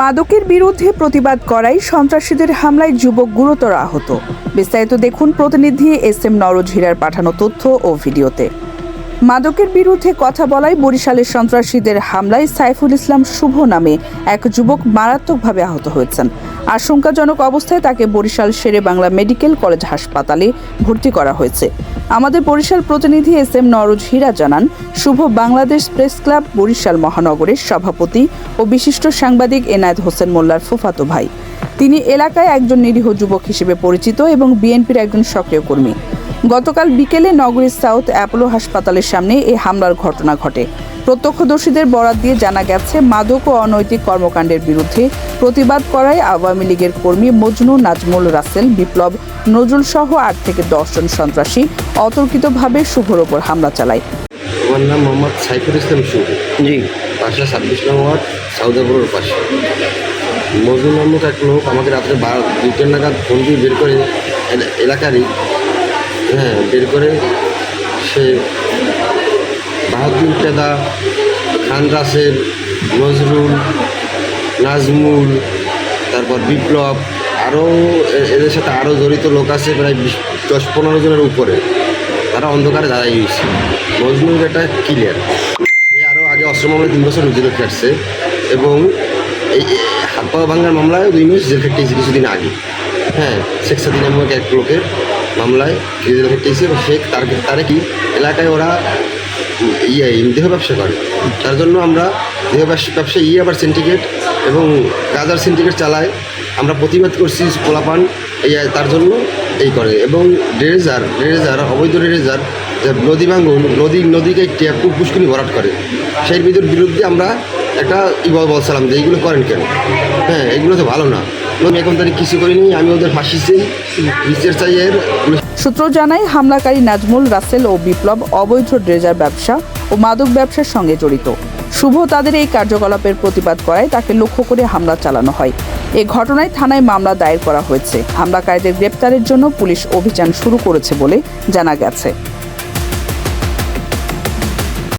মাদকের বিরুদ্ধে প্রতিবাদ করাই সন্ত্রাসীদের হামলায় যুবক গুরুতর আহত। বিস্তারিত দেখুন প্রতিনিধি এস এম নরজ হীরার পাঠানো তথ্য ও ভিডিওতে। মাদকের বিরুদ্ধে কথা বলায় বরিশালের সন্ত্রাসীদের হামলায় সাইফুল ইসলাম শুভ নামে এক যুবক মারাত্মকভাবে আহত হয়েছেন। আশঙ্কাজনক অবস্থায় তাকে বরিশাল শেরে বাংলা মেডিকেল কলেজ হাসপাতালে ভর্তি করা হয়েছে। আমাদের বরিশাল প্রতিনিধি এস এম নরজ হীরা জানান, শুভ বাংলাদেশ প্রেস ক্লাব বরিশাল মহানগরের সভাপতি ও বিশিষ্ট সাংবাদিক এনায়েত হোসেন মোল্লার ফুফাতো ভাই। তিনি এলাকায় একজন নিরীহ যুবক হিসেবে পরিচিত এবং বিএনপির একজন সক্রিয় কর্মী। গতকাল বিকেলে নগরীর সাউথ অ্যাপোলো হাসপাতালের সামনে এই হামলার ঘটনা ঘটে। প্রত্যক্ষদর্শীদের বরাত দিয়ে জানা গেছে মাদক ও অনৈতিক কর্মকাণ্ডের বিরুদ্ধে প্রতিবাদ করায় আওয়ামী লীগের কর্মী মজনু নাজমুল রাসেল বিপ্লব নজরুল সহ আট থেকে দশজন সন্ত্রাসী অতর্কিতভাবে শুভর ওপর হামলা চালায়। আমার নাম মোহাম্মদ সাইফুল ইসলাম শুভ জি। বাসা ছাব্বিশ নং ওয়ার্ড সাউদাপুরের পাশে। মজুর নামক এক লোক আমাকে রাত্রে বারো দুটো নাগাদ ফোন দিয়ে বের করে এলাকারই হ্যাঁ বের করে সে বাহাদুর পেদা খান রাসেল, নজরুল, নাজমুল, তারপর বিপ্লব আরও এদের সাথে আরও জড়িত লোক আছে প্রায় বিশ, দশ পনেরো জনের উপরে। তারা অন্ধকারে দাঁড়াই গেছে নজরুল একটা ক্লিয়ার সে আরও আগে অস্ত্র মামলায় তিন বছর জেলে কাটছে এবং এই হাত পা ভাঙার মামলায় দুই মাস জেল কাটিয়েছে কিছুদিন আগে। হ্যাঁ শেখ সাদি নামক এক লোকের মামলায় জেল কাটিয়েছে এবং সে তার তারা কি এলাকায় ওরা ইয়ে দেহ ব্যবসা করে। তার জন্য আমরা দেহ ব্যবসা ব্যবসা ইয়ে আবার সিন্ডিকেট এবং গাজার সিন্ডিকেট চালায়। আমরা প্রতিবাদ করছি পোলাপান, এই, তার জন্য এই করে। এবং ড্রেজার ড্রেজার, অবৈধ ড্রেজার, যে নদী ভাঙ্গন নদী, নদীকে ট্যাপ পুষ্করি ভরাট করে, সেই বিদ্যুৎ বিরুদ্ধে আমরা একটা ই বলছিলাম যে এইগুলো করেন কেন? হ্যাঁ এগুলো তো ভালো না। এখন তারিখ কিছু করিনি, আমি ওদের ফাঁসি বিচার চাই এর। সূত্র জানায়, হামলাকারী নাজমুল রাসেল ও বিপ্লব অবৈধ ড্রেজার ব্যবসা ও মাদক ব্যবসার সঙ্গে জড়িত। শুভ তাদের এই কার্যকলাপের প্রতিবাদ করায় তাকে লক্ষ্য করে হামলা চালানো হয়। এ ঘটনায় থানায় মামলা দায়ের করা হয়েছে। হামলাকারীদের গ্রেপ্তারের জন্য পুলিশ অভিযান শুরু করেছে বলে জানা গেছে।